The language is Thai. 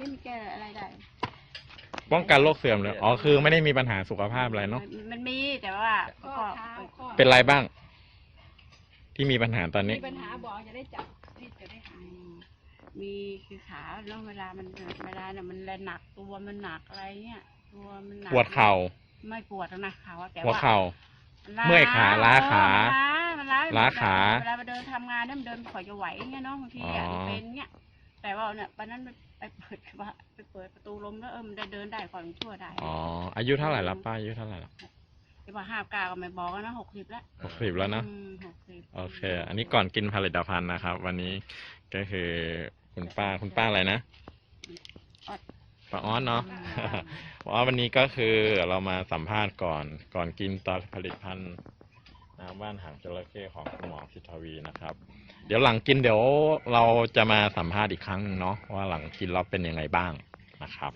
ไม่มีแก้อะไรได้ป้องกันโรคเสื่อมเลยอ๋อคือไม่ได้มีปัญหาสุขภาพอะไรเนาะมันมันมีแต่ว่าข้อก็เท้าข้อเป็นไรบ้าง ที่มีปัญหาตอนนี้ มีปัญหาบอกจะได้จับที่จะได้หาอืยมมีคือขาเนาะเวลามันเวลาเนี่ยมันแรงหนักตัวมันหนักอะไรเงี้ยตัวมันหนักปวดเข่าไม่ปวดแล้วนะเขาอะแต่หัวว่าเข่าล้เมื่อยขาล้าขาเออมันล้ามันล้าขาเวลาไปเดินทำงานเนี่ยมันเดินไม่ค่อยจะไหวเงี้ยเนาะบางทีอะอ๋อมันเป็นเงี้ย แต่ว่าเนี่ยวันนั้นไปเปิดว่าไปเปิดประตูลมแล้วเออมันได้เดินได้ก่อนชั่วได้อ๋ออายุเท่าไหร่แล้วป้าอายุเท่าไหร่แล้วที่ว่าห้าเก้าก็ไม่บอกแล้วนะหกสิบแล้วหกสิบแล้วนะอืมหกสิบโอเค อันนี้ก่อนกินผลิตภัณฑ์นะครับ วันนี้ก็คือคุณป้าคุณป้าอะไรนะป้าอ้อนเนาะเพราะว่าวันนี้ก็คือเรามาสัมภาษณ์ก่อนก่อนกินตอนผลิตภัณฑ์ น้ำว่านหางจระเข้ของคุณหมอสิทธวีนะครับ เดี๋ยวหลังกินเดี๋ยวเราจะมาสัมภาษณ์อีกครั้งหนึ่งเนาะว่าหลังกินเราเป็นยังไงบ้างนะครับ